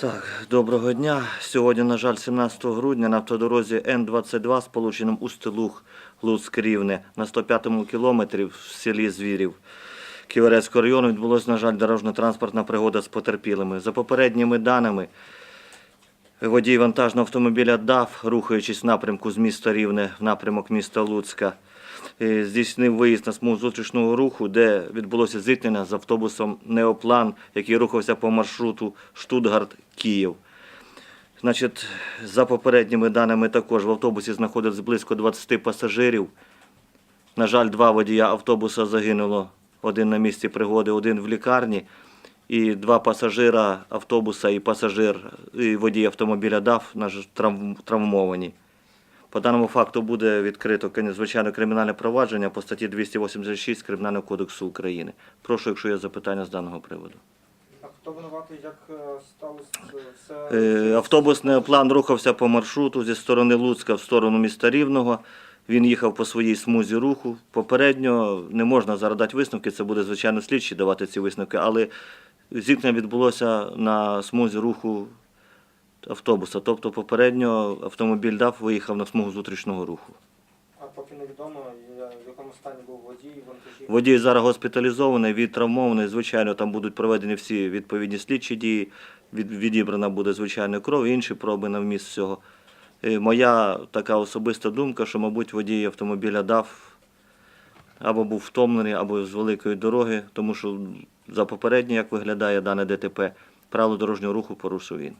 Так, доброго дня. Сьогодні, на жаль, 17 грудня на автодорозі Н-22 з полученням Устилух Луцьк Рівне на 105-му кілометрі в селі Звірів Ківерецького району відбулася, на жаль, дорожньо-транспортна пригода з потерпілими. За попередніми даними, водій вантажного автомобіля ДАФ, рухаючись в напрямку з міста Рівне в напрямок міста Луцька, здійснив виїзд на смугу зустрічного руху, де відбулося зіткнення з автобусом Неоплан, який рухався по маршруту Штутгарт-Київ. За попередніми даними також в автобусі знаходилось близько 20 пасажирів. На жаль, два водія автобуса загинуло. Один на місці пригоди, один в лікарні. І два пасажира автобуса і пасажир, і водій автомобіля жаль, травмовані. По даному факту буде відкрито звичайно кримінальне провадження по статті 286 Кримінального кодексу України. Прошу, якщо є запитання з даного приводу. А хто винуватий, як е, сталося це? Е, Автобусний план рухався по маршруту зі сторони Луцька в сторону міста Рівного. Він їхав по своїй смузі руху. Попередньо не можна зараз дати висновки, це буде звичайно слідчі давати ці висновки, але зіткнення відбулося на смузі руху автобуса. Тобто попередньо автомобіль ДАФ виїхав на смугу зустрічного руху. А поки невідомо, в якому стані був водій, вантажів. Водій зараз госпіталізований, відтравмований. Звичайно, там будуть проведені всі відповідні слідчі дії. Від, відібрана буде звичайно кров, і інші проби на вміст всього. Е, Моя така особиста думка, що, мабуть, водій автомобіля дав або був втомлений, або з великої дороги, тому що за попереднє, як виглядає дане ДТП, правило дорожнього руху порушив він.